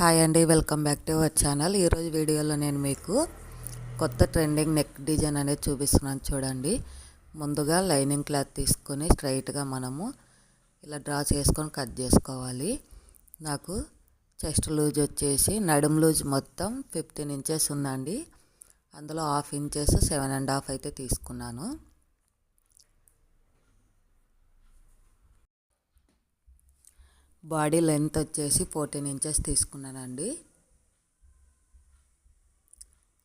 Hi అండి welcome back to our channel ఈరోజు వీడియోలో నేను మీకు కొత్త ట్రెండింగ్ నెక్ డిజైన్ అనేది చూపిస్తున్నాను చూడండి. ముందుగా లైనింగ్ క్లాత్ తీసుకొని స్ట్రైట్గా మనము ఇలా డ్రా చేసుకొని కట్ చేసుకోవాలి. నాకు చెస్ట్ లూజ్ వచ్చేసి నడుం లూజ్ మొత్తం ఫిఫ్టీన్ ఇంచెస్ ఉందండి. అందులో half inches seven and half అయితే తీసుకున్నాను. బాడీ లెంత్ వచ్చేసి ఫోర్టీన్ ఇంచెస్ తీసుకున్నానండి.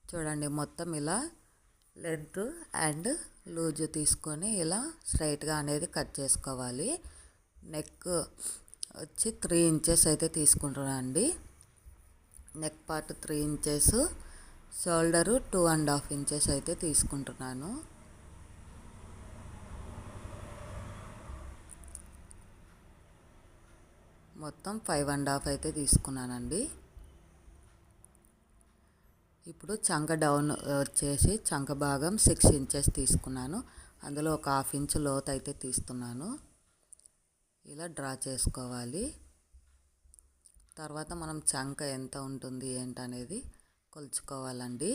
చూడండి మొత్తం ఇలా లెంత్ అండ్ లూజ్ తీసుకొని ఇలా స్ట్రైట్గా అనేది కట్ చేసుకోవాలి. నెక్ వచ్చి త్రీ ఇంచెస్ అయితే తీసుకుంటున్నానండి. Neck part three inches shoulder two and half inches అయితే తీసుకుంటున్నాను. మొత్తం ఫైవ్ అండ్ హాఫ్ అయితే తీసుకున్నానండి. ఇప్పుడు చంక డౌన్ వచ్చేసి చంక భాగం సిక్స్ ఇంచెస్ తీసుకున్నాను. అందులో ఒక హాఫ్ ఇంచ్ లోత్ అయితే తీస్తున్నాను. ఇలా డ్రా చేసుకోవాలి. తర్వాత మనం చంక ఎంత ఉంటుంది ఏంటనేది కొలుచుకోవాలండి.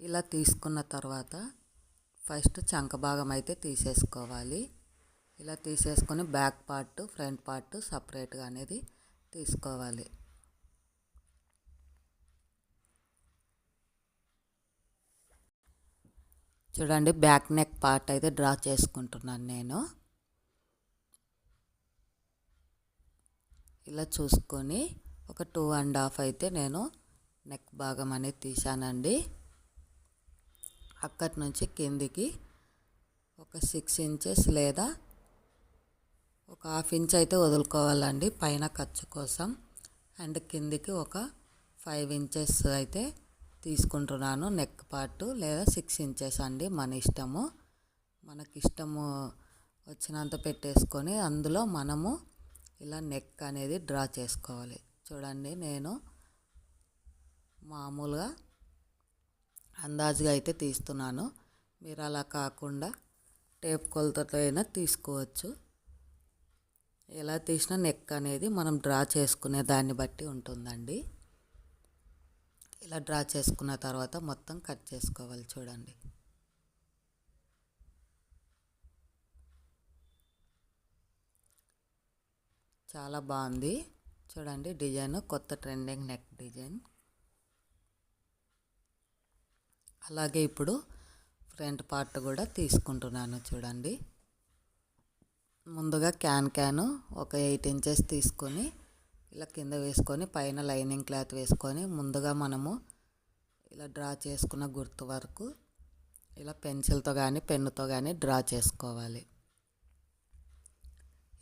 ఇలా తీసుకున్న తర్వాత ఫస్ట్ చంక భాగం అయితే తీసేసుకోవాలి. ఇలా తీసేసుకొని బ్యాక్ పార్ట్ ఫ్రంట్ పార్ట్ సపరేట్గా అనేది తీసుకోవాలి. చూడండి బ్యాక్ నెక్ పార్ట్ అయితే డ్రా చేసుకుంటున్నాను నేను. ఇలా చూసుకొని ఒక టూ అండ్ హాఫ్ అయితే నేను నెక్ భాగం అనేది తీశానండి. అక్కడి నుంచి కిందికి ఒక సిక్స్ ఇంచెస్ లేదా ఒక హాఫ్ ఇంచ్ అయితే వదులుకోవాలండి పైన ఖర్చు కోసం. అండ్ కిందికి ఒక ఫైవ్ ఇంచెస్ అయితే తీసుకుంటున్నాను నెక్ పార్ట్ లేదా సిక్స్ ఇంచెస్ అండి మన ఇష్టము. మనకి ఇష్టము వచ్చినంత పెట్టేసుకొని అందులో మనము ఇలా నెక్ అనేది డ్రా చేసుకోవాలి. చూడండి నేను మామూలుగా అందాజుగా అయితే తీస్తున్నాను. మీరు అలా కాకుండా టేప్ కొలతతో అయినా తీసుకోవచ్చు. ఎలా తీసినా నెక్ అనేది మనం డ్రా చేసుకునే దాన్ని బట్టి ఉంటుందండి. ఇలా డ్రా చేసుకున్న తర్వాత మొత్తం కట్ చేసుకోవాలి చూడండి. చాలా బాగుంది. చూడండి డిజైన్ కొత్త ట్రెండింగ్ నెక్ డిజైన్. అలాగే ఇప్పుడు ఫ్రంట్ పార్ట్ కూడా తీసుకుంటున్నాను చూడండి. ముందుగా క్యాన్ క్యాను ఒక ఎయిట్ ఇంచెస్ తీసుకొని ఇలా కింద వేసుకొని పైన లైనింగ్ క్లాత్ వేసుకొని ముందుగా మనము ఇలా డ్రా చేసుకున్న గుర్తు వరకు ఇలా పెన్సిల్తో కానీ పెన్నుతో కానీ డ్రా చేసుకోవాలి.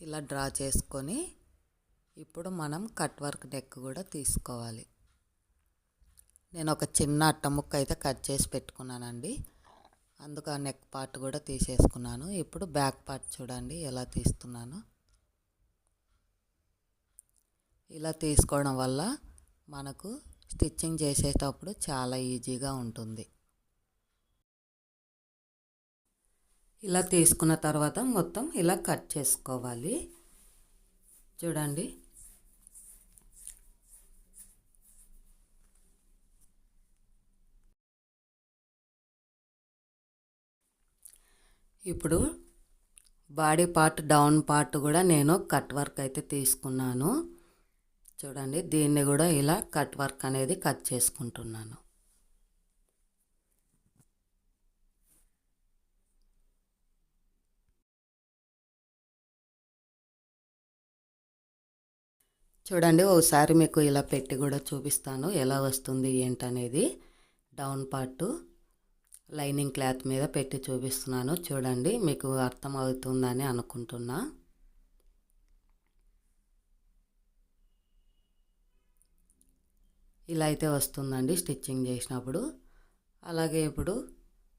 ఇలా డ్రా చేసుకొని ఇప్పుడు మనం కట్ వర్క్ నెక్ కూడా తీసుకోవాలి. నేను ఒక చిన్న అట్ట ముక్క అయితే కట్ చేసి పెట్టుకున్నానండి. అందుకు ఆ నెక్ పార్ట్ కూడా తీసేసుకున్నాను. ఇప్పుడు బ్యాక్ పార్ట్ చూడండి ఎలా తీస్తున్నాను. ఇలా తీసుకోవడం వల్ల మనకు స్టిచ్చింగ్ చేసేటప్పుడు చాలా ఈజీగా ఉంటుంది. ఇలా తీసుకున్న తర్వాత మొత్తం ఇలా కట్ చేసుకోవాలి. చూడండి. ఇప్పుడు బాడీ పార్ట్ డౌన్ పార్ట్ కూడా నేను కట్ వర్క్ అయితే తీసుకున్నాను. చూడండి దీన్ని కూడా ఇలా కట్ వర్క్ అనేది కట్ చేసుకుంటున్నాను. చూడండి ఒకసారి మీకు ఇలా పెట్టి కూడా చూపిస్తాను. ఎలా వస్తుంది ఏంటనేది. డౌన్ పార్టు లైనింగ్ క్లాత్ మీద పెట్టి చూపిస్తున్నాను. చూడండి మీకు అర్థం అవుతుందని అనుకుంటున్నా. ఇలా అయితే వస్తుందండి స్టిచ్చింగ్ చేసినప్పుడు. అలాగే ఇప్పుడు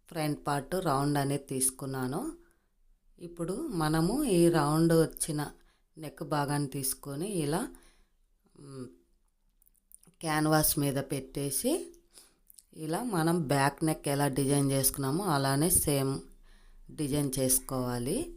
ఫ్రంట్ పార్ట్ రౌండ్ అనేది తీసుకున్నాను. ఇప్పుడు మనము ఈ రౌండ్ వచ్చిన నెక్ భాగాన్ని తీసుకొని ఇలా క్యాన్వాస్ మీద పెట్టేసి ఇలా మనం బ్యాక్ నెక్ ఎలా డిజైన్ చేసుకున్నామో అలానే సేమ్ డిజైన్ చేసుకోవాలి.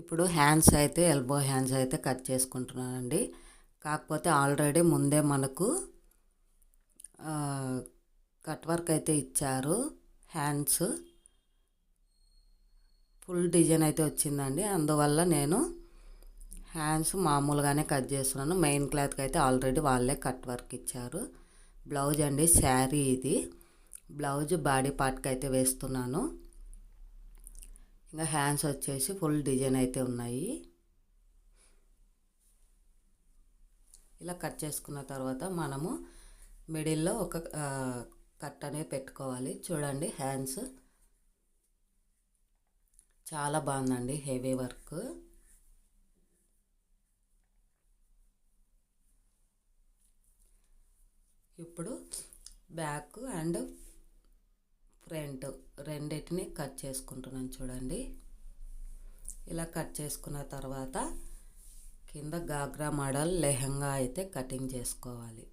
ఇప్పుడు హ్యాండ్స్ అయితే ఎల్బో హ్యాండ్స్ అయితే కట్ చేసుకుంటున్నానండి. కాకపోతే ఆల్రెడీ ముందే మనకు కట్ వర్క్ అయితే ఇచ్చారు హ్యాండ్స్. ఫుల్ డిజైన్ అయితే వచ్చిందండి. అందువల్ల నేను హ్యాండ్స్ మామూలుగానే కట్ చేస్తున్నాను. మెయిన్ క్లాత్కి అయితే ఆల్రెడీ వాళ్ళే కట్ వర్క్ ఇచ్చారు. బ్లౌజ్ అండి శారీ ఇది. బ్లౌజ్ బాడీ పార్ట్కి అయితే వేస్తున్నాను. ఇంకా హ్యాండ్స్ వచ్చేసి ఫుల్ డిజైన్ అయితే ఉన్నాయి. ఇలా కట్ చేసుకున్న తర్వాత మనము మిడిల్లో ఒక కట్ అనేది పెట్టుకోవాలి. చూడండి హ్యాండ్స్. చాలా బాగుందండి హెవీ వర్క్. ఇప్పుడు బ్యాక్ అండ్ ఫ్రంట్. రెండింటిని కట్ చేసుకుంటున్నాను చూడండి. ఇలా కట్ చేసుకున్న తర్వాత కింద గాగ్రా మోడల్ లెహంగా అయితే కటింగ్ చేసుకోవాలి.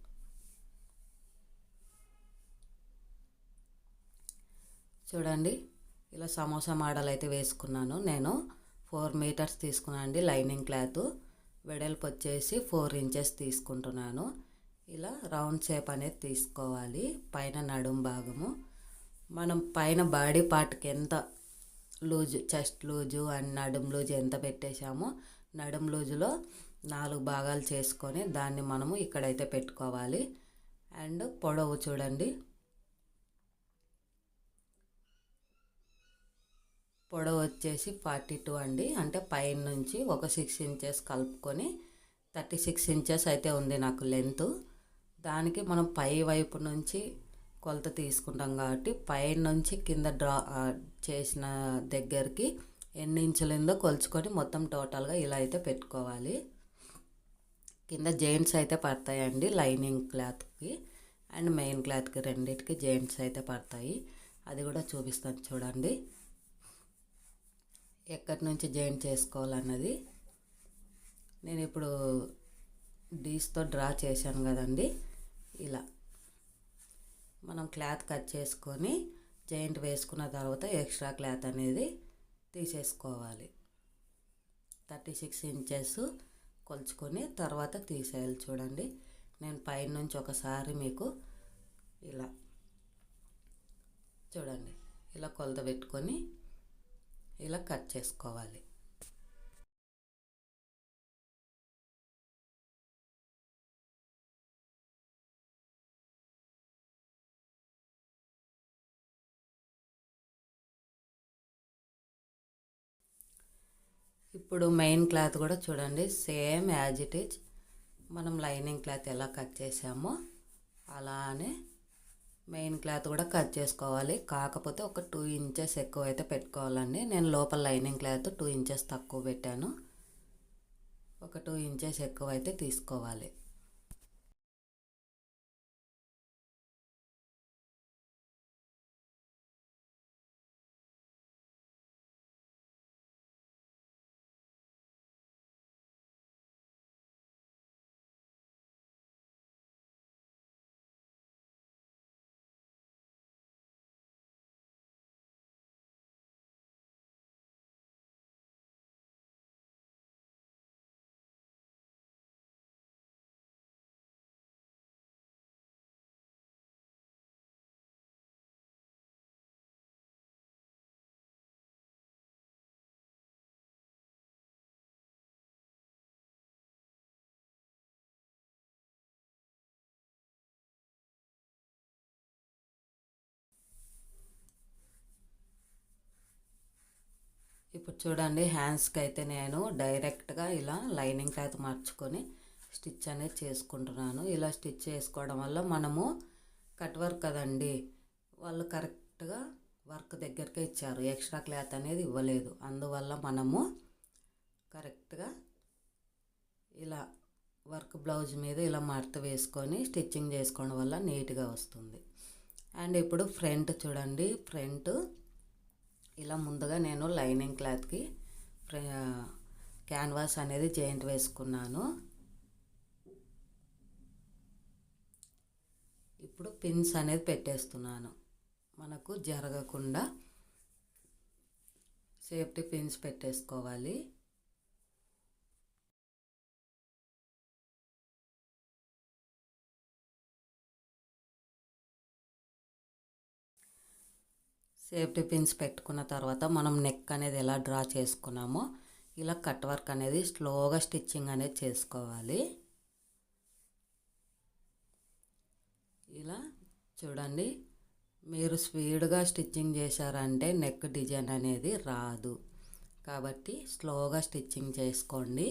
చూడండి ఇలా సమోసా మోడల్ అయితే వేసుకున్నాను నేను. ఫోర్ మీటర్స్ తీసుకున్నాను అండి లైనింగ్ క్లాత్. వెడల్పు వచ్చేసి ఫోర్ ఇంచెస్ తీసుకుంటున్నాను. ఇలా రౌండ్ షేప్ అనేది తీసుకోవాలి. పైన నడుం భాగము. మనం పైన బాడీ పార్ట్కి ఎంత లూజు చెస్ట్ లూజు అండ్ నడుం లూజు ఎంత పెట్టేశామో నడుం లూజులో నాలుగు భాగాలు చేసుకొని దాన్ని మనము ఇక్కడైతే పెట్టుకోవాలి. అండ్ పొడవు చూడండి. పొడవు వచ్చేసి ఫార్టీ టూ అండి. అంటే పైన నుంచి ఒక సిక్స్ ఇంచెస్ కలుపుకొని థర్టీ సిక్స్ ఇంచెస్ అయితే ఉంది నాకు లెంత్. దానికి మనం పై వైపు నుంచి కొలత తీసుకుంటాం కాబట్టి పైన నుంచి కింద డ్రా చేసిన దగ్గరికి ఎన్ని ఇంచులిందో కొలుచుకొని మొత్తం టోటల్గా ఇలా అయితే పెట్టుకోవాలి. కింద జెయింట్స్ అయితే పడతాయండి లైనింగ్ క్లాత్కి అండ్ మెయిన్ క్లాత్కి రెండింటికి జెయింట్స్ అయితే పడతాయి. అది కూడా చూపిస్తాను చూడండి. ఎక్కడి నుంచి జాయింట్ చేసుకోవాలన్నది నేను ఇప్పుడు డీస్తో డ్రా చేశాను కదండి ఇలా. మనం క్లాత్ కట్ చేసుకొని జాయింట్ వేసుకున్న తర్వాత ఎక్స్ట్రా క్లాత్ అనేది తీసేసుకోవాలి. థర్టీ సిక్స్ ఇంచెస్ కొలుచుకొని తర్వాత తీసేయాలి చూడండి. నేను పైనుంచి ఒకసారి మీకు ఇలా చూడండి. ఇలా కొలత పెట్టుకొని ఇలా కట్ చేసుకోవాలి. ఇప్పుడు మెయిన్ క్లాత్ కూడా చూడండి. సేమ్ యాజ్ ఇట్ ఈజ్ మనం లైనింగ్ క్లాత్ ఎలా కట్ చేసామో అలానే మెయిన్ క్లాత్ కూడా కట్ చేసుకోవాలి. కాకపోతే ఒక టూ ఇంచెస్ ఎక్కువ అయితే పెట్టుకోవాలండి. నేను లోపల లైనింగ్ క్లాత్ టూ ఇంచెస్ తక్కువ పెట్టాను. ఒక టూ ఇంచెస్ ఎక్కువ అయితే తీసుకోవాలి. ఇప్పుడు చూడండి హ్యాండ్స్కి అయితే నేను డైరెక్ట్గా ఇలా లైనింగ్ క్లాత్ మార్చుకొని స్టిచ్ అనేది చేసుకుంటున్నాను. ఇలా స్టిచ్ చేసుకోవడం వల్ల మనము కట్ వర్క్ కదండి. వాళ్ళు కరెక్ట్గా వర్క్ దగ్గరకే ఇచ్చారు. ఎక్స్ట్రా క్లాత్ అనేది ఇవ్వలేదు. అందువల్ల మనము కరెక్ట్గా ఇలా వర్క్ బ్లౌజ్ మీద ఇలా మడత వేసుకొని స్టిచ్చింగ్ చేసుకోవడం వల్ల నీట్గా వస్తుంది. అండ్ ఇప్పుడు ఫ్రంట్ చూడండి. ఫ్రంట్ ఇలా ముందుగా నేను లైనింగ్ క్లాత్కి క్యాన్వాస్ అనేది జాయింట్ వేసుకున్నాను. ఇప్పుడు పిన్స్ అనేది పెట్టేస్తున్నాను. మనకు జరగకుండా సేఫ్టీ పిన్స్ పెట్టేసుకోవాలి. సేఫ్టీ పిన్స్ పెట్టుకున్న తర్వాత మనం నెక్ అనేది ఎలా డ్రా చేసుకున్నామో ఇలా కట్ వర్క్ అనేది స్లోగా స్టిచ్చింగ్ అనేది చేసుకోవాలి. ఇలా చూడండి మీరు స్పీడ్గా స్టిచ్చింగ్ చేశారంటే నెక్ డిజైన్ అనేది రాదు. కాబట్టి స్లోగా స్టిచ్చింగ్ చేసుకోండి.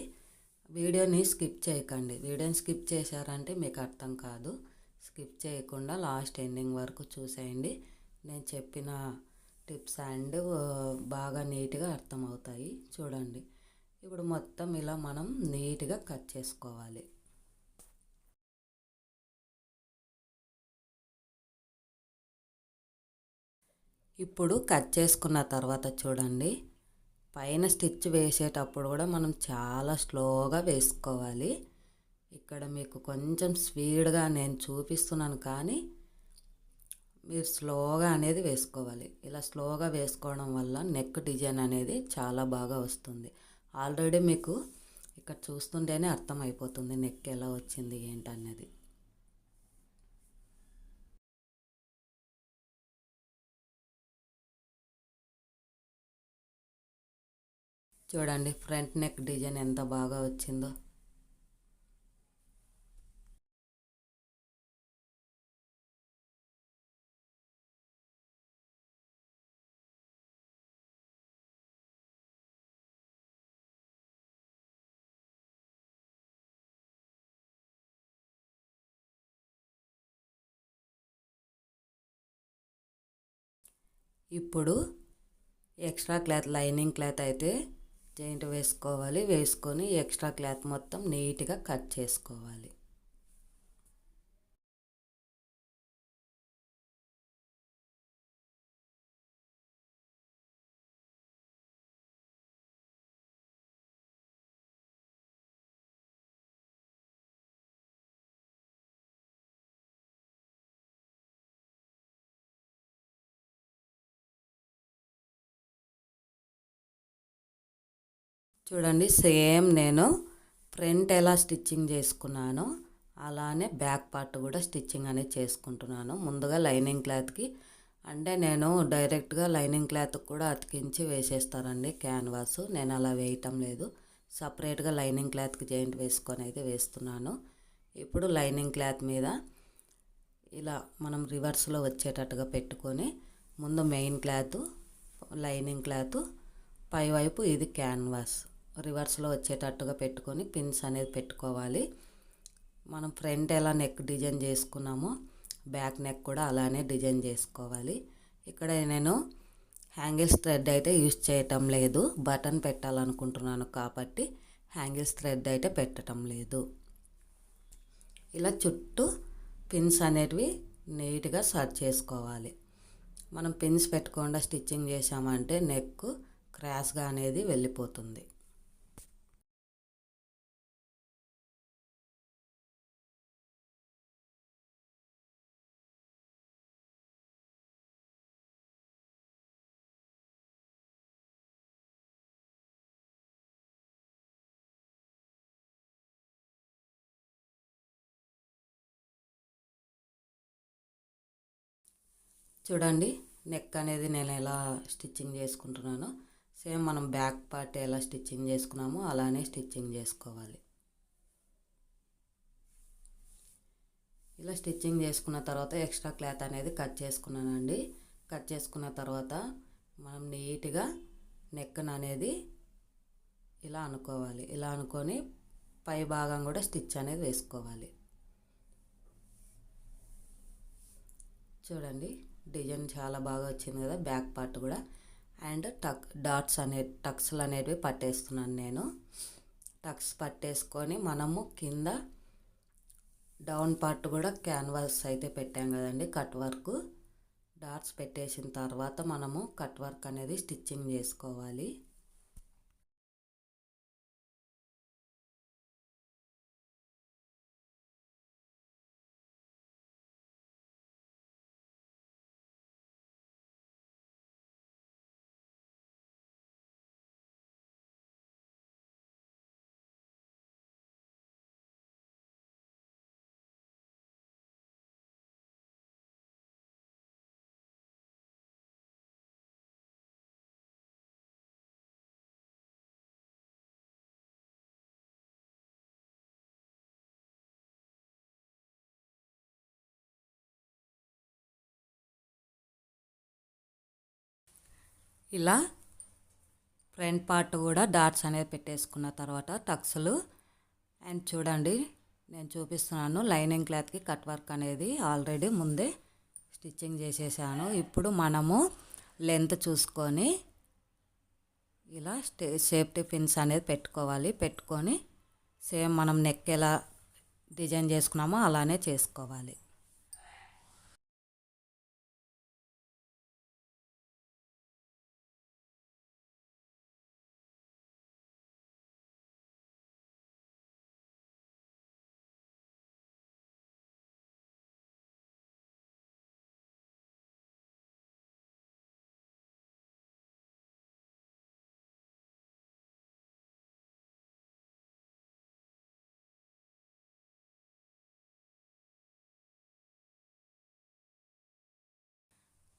వీడియోని స్కిప్ చేయకండి. వీడియోని స్కిప్ చేశారంటే మీకు అర్థం కాదు. స్కిప్ చేయకుండా లాస్ట్ ఎండింగ్ వరకు చూసేయండి. నేను చెప్పిన టిప్స్ అండ్ బాగా నీట్గా అర్థమవుతాయి. చూడండి. ఇప్పుడు మొత్తం ఇలా మనం నీట్గా కట్ చేసుకోవాలి. ఇప్పుడు కట్ చేసుకున్న తర్వాత చూడండి. పైన స్టిచ్ వేసేటప్పుడు కూడా మనం చాలా స్లోగా వేసుకోవాలి. ఇక్కడ మీకు కొంచెం స్పీడ్గా నేను చూపిస్తున్నాను కానీ మీరు స్లోగా అనేది వేసుకోవాలి. ఇలా స్లోగా వేసుకోవడం వల్ల నెక్ డిజైన్ అనేది చాలా బాగా వస్తుంది. ఆల్రెడీ మీకు ఇక్కడ చూస్తుంటేనే అర్థమైపోతుంది నెక్ ఎలా వచ్చింది ఏంటనేది. చూడండి ఫ్రంట్ నెక్ డిజైన్ ఎంత బాగా వచ్చిందో. ఇప్పుడు ఎక్స్ట్రా క్లాత్ లైనింగ్ క్లాత్ అయితే జాయింట్ వేసుకోవాలి. వేసుకొని ఎక్స్ట్రా క్లాత్ మొత్తం నీట్గా కట్ చేసుకోవాలి. చూడండి సేమ్ నేను ఫ్రంట్ ఎలా స్టిచ్చింగ్ చేసుకున్నానో అలానే బ్యాక్ పార్ట్ కూడా స్టిచ్చింగ్ అనేది చేసుకుంటున్నాను. ముందుగా లైనింగ్ క్లాత్కి అంటే నేను డైరెక్ట్గా లైనింగ్ క్లాత్ కూడా అతికించి వేసేస్తారండి క్యాన్వాస్. నేను అలా వేయటం లేదు. సపరేట్గా లైనింగ్ క్లాత్కి జాయింట్ వేసుకొని అయితే వేస్తున్నాను. ఇప్పుడు లైనింగ్ క్లాత్ మీద ఇలా మనం రివర్స్లో వచ్చేటట్టుగా పెట్టుకొని ముందు మెయిన్ క్లాత్ లైనింగ్ క్లాత్ పైవైపు ఇది క్యాన్వాస్. రివర్స్లో వచ్చేటట్టుగా పెట్టుకొని పిన్స్ అనేది పెట్టుకోవాలి. మనం ఫ్రంట్ ఎలా నెక్ డిజైన్ చేసుకున్నామో బ్యాక్ నెక్ కూడా అలానే డిజైన్ చేసుకోవాలి. ఇక్కడ నేను హ్యాంగిల్స్ థ్రెడ్ అయితే యూజ్ చేయటం లేదు. బటన్ పెట్టాలనుకుంటున్నాను కాబట్టి హ్యాంగిల్స్ థ్రెడ్ అయితే పెట్టడం లేదు. ఇలా చుట్టూ పిన్స్ అనేటివి నీట్గా సర్చ్ చేసుకోవాలి. మనం పిన్స్ పెట్టకుండా స్టిచ్చింగ్ చేసామంటే నెక్ క్రాష్గా అనేది వెళ్ళిపోతుంది. చూడండి నెక్ అనేది నేను ఎలా స్టిచ్చింగ్ చేసుకుంటున్నానో సేమ్ మనం బ్యాక్ పార్ట్ ఎలా స్టిచ్చింగ్ చేసుకున్నామో అలానే స్టిచ్చింగ్ చేసుకోవాలి. ఇలా స్టిచ్చింగ్ చేసుకున్న తర్వాత ఎక్స్ట్రా క్లాత్ అనేది కట్ చేసుకున్నానండి. కట్ చేసుకున్న తర్వాత మనం నీట్గా నెక్కను అనేది ఇలా అనుకోవాలి. ఇలా అనుకొని పై భాగం కూడా స్టిచ్ అనేది వేసుకోవాలి. చూడండి డిజైన్ చాలా బాగా వచ్చింది కదా బ్యాక్ పార్ట్ కూడా. అండ్ టక్ డాట్స్ అనే టక్స్లు అనేటివి పట్టేస్తున్నాను నేను. టక్స్ పట్టేసుకొని మనము కింద డౌన్ పార్ట్ కూడా క్యాన్వాస్ అయితే పెట్టాం కదండి కట్ వర్క్. డాట్స్ పెట్టేసిన తర్వాత మనము కట్ వర్క్ అనేది స్టిచ్చింగ్ చేసుకోవాలి. ఇలా ఫ్రంట్ పార్ట్ కూడా డాట్స్ అనేది పెట్టేసుకున్న తర్వాత టక్స్లు. అండ్ చూడండి నేను చూపిస్తున్నాను లైనింగ్ క్లాత్కి కట్ వర్క్ అనేది ఆల్రెడీ ముందే స్టిచ్చింగ్ చేసేసాను. ఇప్పుడు మనము లెంత్ చూసుకొని ఇలా స్టే సేఫ్టీ పిన్స్ అనేది పెట్టుకోవాలి. పెట్టుకొని సేమ్ మనం నెక్ ఎలా డిజైన్ చేసుకున్నామో అలానే చేసుకోవాలి.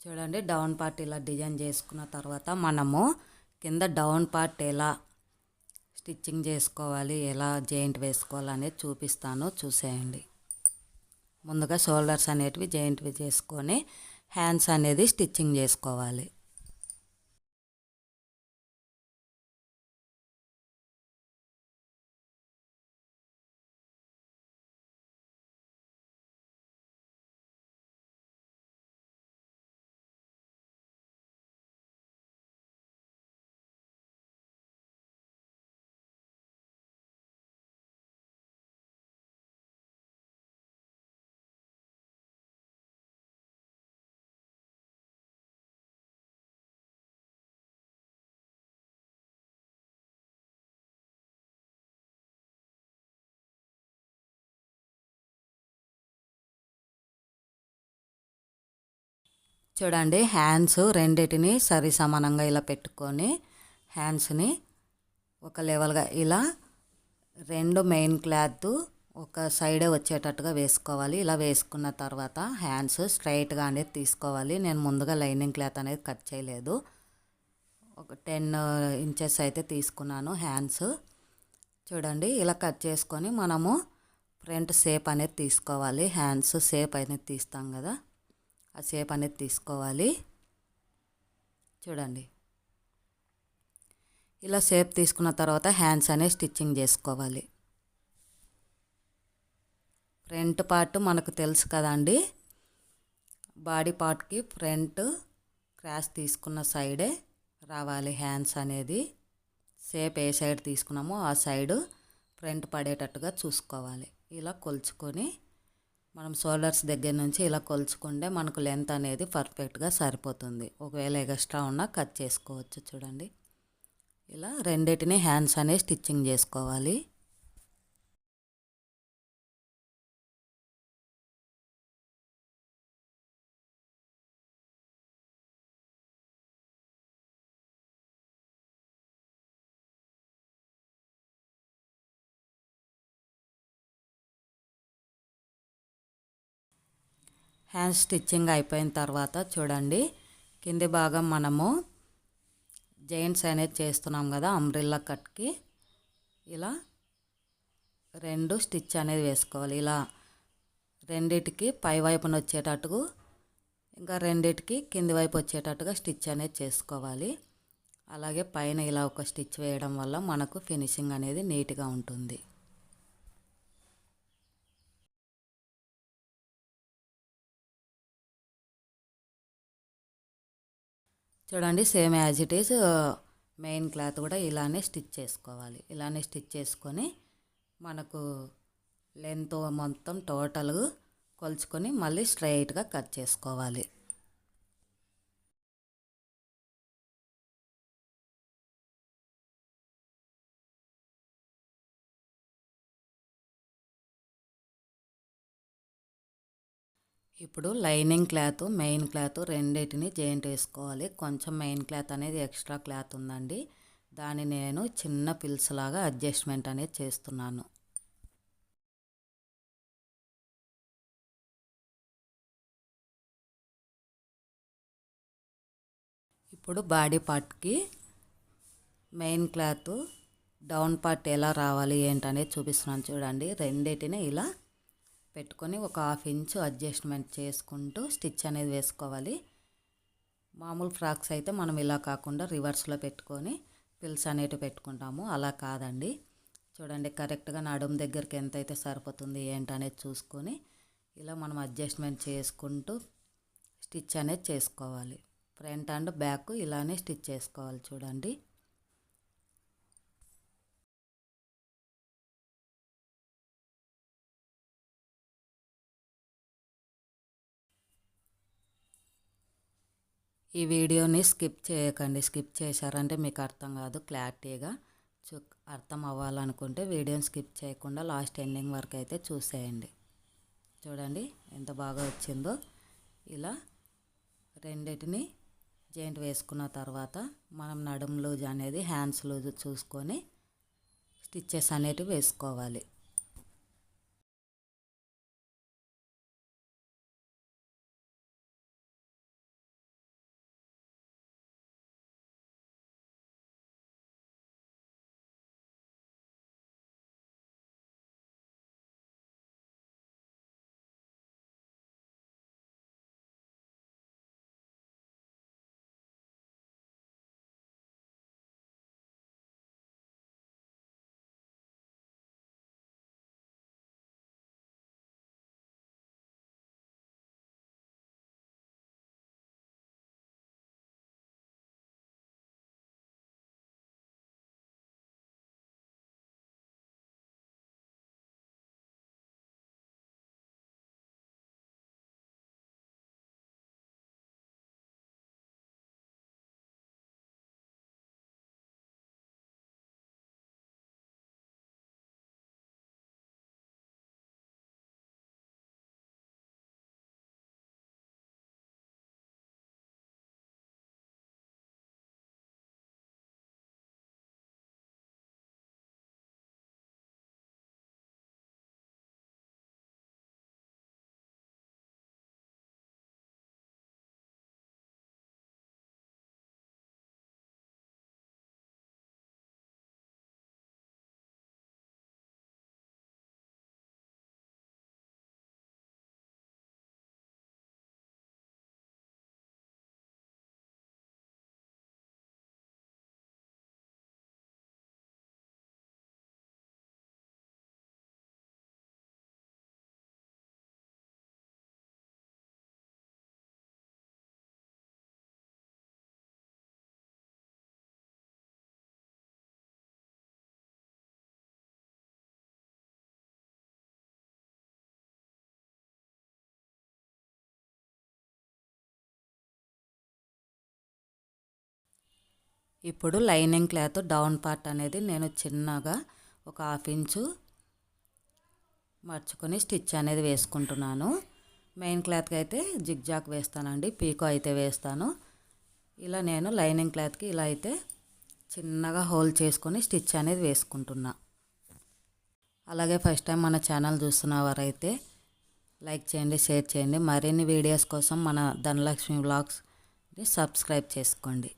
చూడండి డౌన్ పార్ట్ ఇలా డిజైన్ చేసుకున్న తర్వాత మనము కింద డౌన్ పార్ట్ ఎలా స్టిచ్చింగ్ చేసుకోవాలి ఎలా జాయింట్ వేసుకోవాలి అనేది చూపిస్తాను చూసేయండి. ముందుగా షోల్డర్స్ అనేటివి జాయింట్వి చేసుకొని హ్యాండ్స్ అనేది స్టిచ్చింగ్ చేసుకోవాలి. చూడండి హ్యాండ్స్ రెండింటిని సరి సమానంగా ఇలా పెట్టుకొని హ్యాండ్స్ని ఒక లెవెల్గా ఇలా రెండు మెయిన్ క్లాత్ ఒక సైడే వచ్చేటట్టుగా వేసుకోవాలి. ఇలా వేసుకున్న తర్వాత హ్యాండ్స్ స్ట్రైట్గా అనేది తీసుకోవాలి. నేను ముందుగా లైనింగ్ క్లాత్ అనేది కట్ చేయలేదు. ఒక టెన్ ఇంచెస్ అయితే తీసుకున్నాను హ్యాండ్స్ చూడండి ఇలా కట్ చేసుకొని మనము ఫ్రంట్ షేప్ అనేది తీసుకోవాలి. హ్యాండ్స్ షేప్ అనేది తీస్తాం కదా. ఆ షేప్ అనేది తీసుకోవాలి. చూడండి. ఇలా షేప్ తీసుకున్న తర్వాత హ్యాండ్స్ అనేవి స్టిచ్చింగ్ చేసుకోవాలి. ఫ్రంట్ పార్ట్ మనకు తెలుసు కదండి. బాడీ పార్ట్కి ఫ్రంట్ క్రాస్ తీసుకున్న సైడే రావాలి హ్యాండ్స్ అనేది. షేప్ ఏ సైడ్ తీసుకున్నామో ఆ సైడ్ ఫ్రంట్ పడేటట్టుగా చూసుకోవాలి. ఇలా కొలుచుకొని మనం షోల్డర్స్ దగ్గర నుంచి ఇలా కొలుచుకుంటే మనకు లెంత్ అనేది పర్ఫెక్ట్గా సరిపోతుంది. ఒకవేళ ఎక్స్ట్రా ఉన్నా కట్ చేసుకోవచ్చు చూడండి. ఇలా రెండింటిని హ్యాండ్స్ అనేవి స్టిచ్చింగ్ చేసుకోవాలి. హ్యాండ్ స్టిచ్చింగ్ అయిపోయిన తర్వాత చూడండి కింది భాగం మనము జైంట్స్ అనేది చేస్తున్నాం కదా అంబ్రిల్లా కట్కి ఇలా రెండు స్టిచ్ అనేది వేసుకోవాలి. ఇలా రెండిటికి పై వైపున వచ్చేటట్టుకు ఇంకా రెండిటికి కింది వైపు వచ్చేటట్టుగా స్టిచ్ అనేది చేసుకోవాలి. అలాగే పైన ఇలా ఒక స్టిచ్ వేయడం వల్ల మనకు ఫినిషింగ్ అనేది నీట్గా ఉంటుంది. చూడండి same as it is main cloth కూడా ఇలానే స్టిచ్ చేసుకోవాలి. ఇలానే స్టిచ్ చేసుకొని మనకు లెంత్ మొత్తం టోటల్గా కొలుచుకొని మళ్ళీ స్ట్రైట్గా కట్ చేసుకోవాలి. ఇప్పుడు లైనింగ్ క్లాత్ మెయిన్ క్లాత్ రెండింటిని జాయింట్ వేసుకోవాలి. కొంచెం మెయిన్ క్లాత్ అనేది ఎక్స్ట్రా క్లాత్ ఉందండి. దాన్ని నేను చిన్న పిల్స్ లాగా అడ్జస్ట్మెంట్ అనేది చేస్తున్నాను. ఇప్పుడు బాడీ పార్ట్కి మెయిన్ క్లాత్ డౌన్ పార్ట్ ఎలా రావాలి ఏంటనేది చూపిస్తున్నాను చూడండి. రెండింటిని ఇలా పెట్టుకొని ఒక హాఫ్ ఇంచు అడ్జస్ట్మెంట్ చేసుకుంటూ స్టిచ్ అనేది వేసుకోవాలి. మామూలు ఫ్రాక్స్ అయితే మనం ఇలా కాకుండా రివర్స్లో పెట్టుకొని పిల్స్ అనేటివి పెట్టుకుంటాము. అలా కాదండి. చూడండి కరెక్ట్గా నడుము దగ్గరికి ఎంత అయితే సరిపోతుంది ఏంటనేది చూసుకొని ఇలా మనం అడ్జస్ట్మెంట్ చేసుకుంటూ స్టిచ్ అనేది చేసుకోవాలి. ఫ్రంట్ అండ్ బ్యాక్ ఇలానే స్టిచ్ చేసుకోవాలి చూడండి. ఈ వీడియోని స్కిప్ చేయకండి. స్కిప్ చేశారంటే మీకు అర్థం కాదు క్లారిటీగా చూ అర్థం అవ్వాలనుకుంటే వీడియోని స్కిప్ చేయకుండా లాస్ట్ ఎండింగ్ వరకు అయితే చూసేయండి. చూడండి ఎంత బాగా వచ్చిందో. ఇలా రెండింటిని జాయింట్ వేసుకున్న తర్వాత మనం నడుం లూజ్ అనేది హ్యాండ్స్ లూజ్ చూసుకొని స్టిచ్చెస్ అనేటివి వేసుకోవాలి. ఇప్పుడు లైనింగ్ క్లాత్ డౌన్ పార్ట్ అనేది నేను చిన్నగా ఒక హాఫ్ ఇంచు మర్చుకొని స్టిచ్ అనేది వేసుకుంటున్నాను. మెయిన్ క్లాత్కి అయితే జిగ్జాక్ వేస్తానండి పీకో అయితే వేస్తాను. ఇలా నేను లైనింగ్ క్లాత్కి ఇలా అయితే చిన్నగా హోల్ చేసుకొని స్టిచ్ అనేది వేసుకుంటున్నా. అలాగే ఫస్ట్ టైం మన ఛానల్ చూస్తున్న వారైతే లైక్ చేయండి షేర్ చేయండి. మరిన్ని వీడియోస్ కోసం మన ధనలక్ష్మి వ్లాగ్స్ని సబ్స్క్రైబ్ చేసుకోండి.